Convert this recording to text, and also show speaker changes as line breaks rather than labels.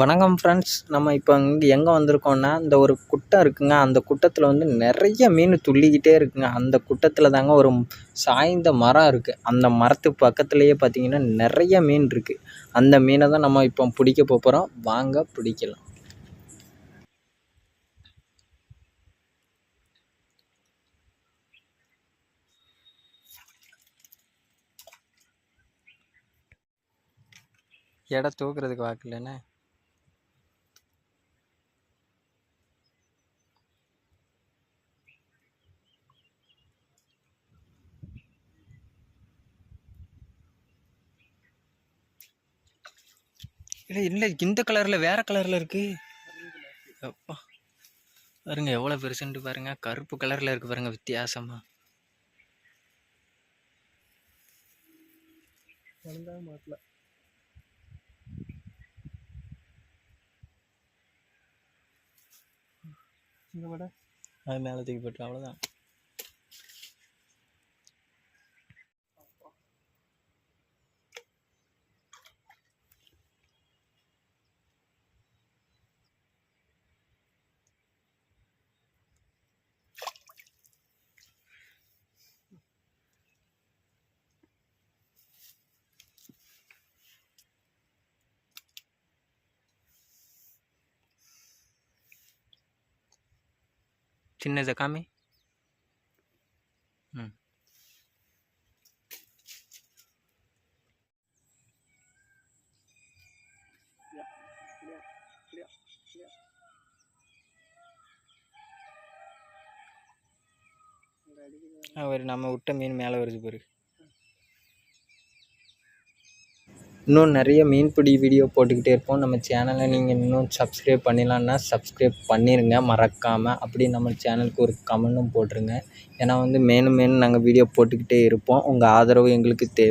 வணக்கம் ஃப்ரெண்ட்ஸ் நம்ம இப்போ இங்கே எங்கே வந்திருக்கோம்னா இந்த ஒரு குட்டை இருக்குங்க. அந்த குட்டத்தில் வந்து நிறைய மீன் துள்ளிக்கிட்டே இருக்குங்க. அந்த குட்டத்தில் தாங்க ஒரு சாய்ந்த மரம் இருக்குது அந்த மரத்து பக்கத்துலேயே பார்த்தீங்கன்னா நிறைய மீன் இருக்குது அந்த மீனை தான் நம்ம இப்போ பிடிக்க போகிறோம் வாங்க பிடிக்கலாம். எடை தூக்குறதுக்கு வாக்கில்லைண்ணே இல்லை இல்லை இந்த கலரில் வேறு கலரில் இருக்குது அப்பா. பாருங்க எவ்வளோ பெருசுன்ட்டு பாருங்க. கருப்பு கலரில் இருக்குது பாருங்க வித்தியாசமாக
மாட்டல இங்கே விட
அது மேலே தூக்கி போட்டு அவ்வளோதான் சின்னதை காமி. ம். அவர் நம்ம விட்ட மீன் மேலே வருது பாரு. இன்னும் நிறைய மீன்பிடி வீடியோ போட்டுக்கிட்டே இருப்போம். நம்ம சேனலை நீங்கள் இன்னும் சப்ஸ்கிரைப் பண்ணிடலான்னா சப்ஸ்கிரைப் பண்ணிடுங்க மறக்காமல் அப்படி நம்ம சேனலுக்கு ஒரு கமெண்ட்டும் போட்டுருங்க. ஏன்னா வந்து மேலும் மேலும் நாங்கள் வீடியோ போட்டுக்கிட்டே இருப்போம். உங்கள் ஆதரவு எங்களுக்கு தேவை.